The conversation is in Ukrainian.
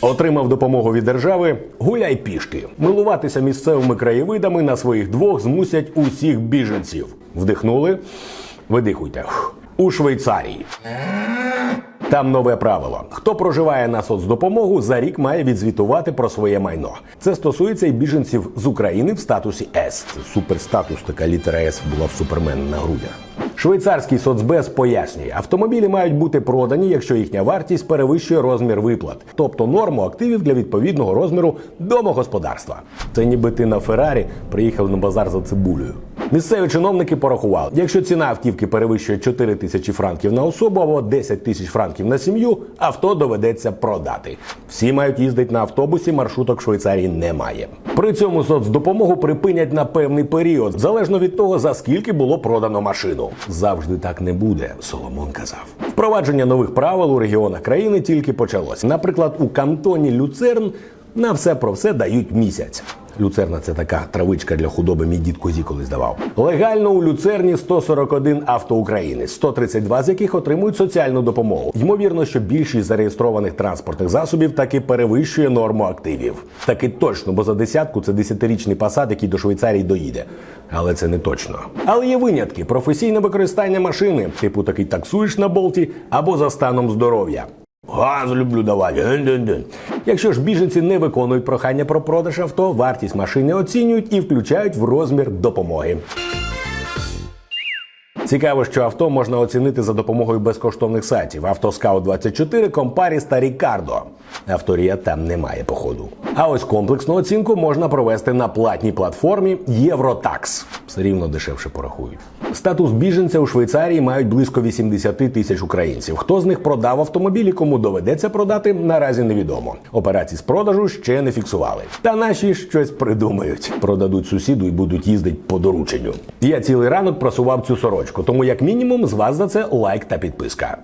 Отримав допомогу від держави, гуляй пішки. Милуватися місцевими краєвидами на своїх двох змусять усіх біженців. Вдихнули, видихуйте. У Швейцарії. Там нове правило: хто проживає на соцдопомогу, за рік має відзвітувати про своє майно. Це стосується і біженців з України в статусі С. Суперстатус, така літера С була в супермена на грудях. Швейцарський соцбез пояснює, автомобілі мають бути продані, якщо їхня вартість перевищує розмір виплат, тобто норму активів для відповідного розміру домогосподарства. Це ніби ти на Феррарі приїхав на базар за цибулею. Місцеві чиновники порахували, якщо ціна автівки перевищує 4 тисячі франків на особу або 10 тисяч франків на сім'ю, авто доведеться продати. Всі мають їздити на автобусі, маршруток Швейцарії немає. При цьому соцдопомогу припинять на певний період, залежно від того, за скільки було продано машину. Завжди так не буде, Соломон казав. Впровадження нових правил у регіонах країни тільки почалось. Наприклад, у кантоні Люцерн на все про все дають місяць. Люцерна це така травичка для худоби. Мій дід козі колись давав. Легально у люцерні 141 авто України, 132 з яких отримують соціальну допомогу. Ймовірно, що більшість зареєстрованих транспортних засобів таки перевищує норму активів. Таки точно, бо за десятку це десятирічний посад, який до Швейцарії доїде. Але це не точно. Але є винятки: професійне використання машини, типу такий таксуєш на болті або за станом здоров'я. Газ люблю давати. Дин-дин-дин. Якщо ж біженці не виконують прохання про продаж авто, вартість машини оцінюють і включають в розмір допомоги. Цікаво, що авто можна оцінити за допомогою безкоштовних сайтів: Автоскаут 24 Компаріс та Рікардо. Авторія там немає походу. А ось комплексну оцінку можна провести на платній платформі Євротакс. Все рівно дешевше порахують. Статус біженця у Швейцарії мають близько 80 тисяч українців. Хто з них продав автомобілі, кому доведеться продати, наразі невідомо. Операцій з продажу ще не фіксували. Та наші щось придумають. Продадуть сусіду і будуть їздити по дорученню. Я цілий ранок просував цю сорочку, тому як мінімум з вас за це лайк та підписка.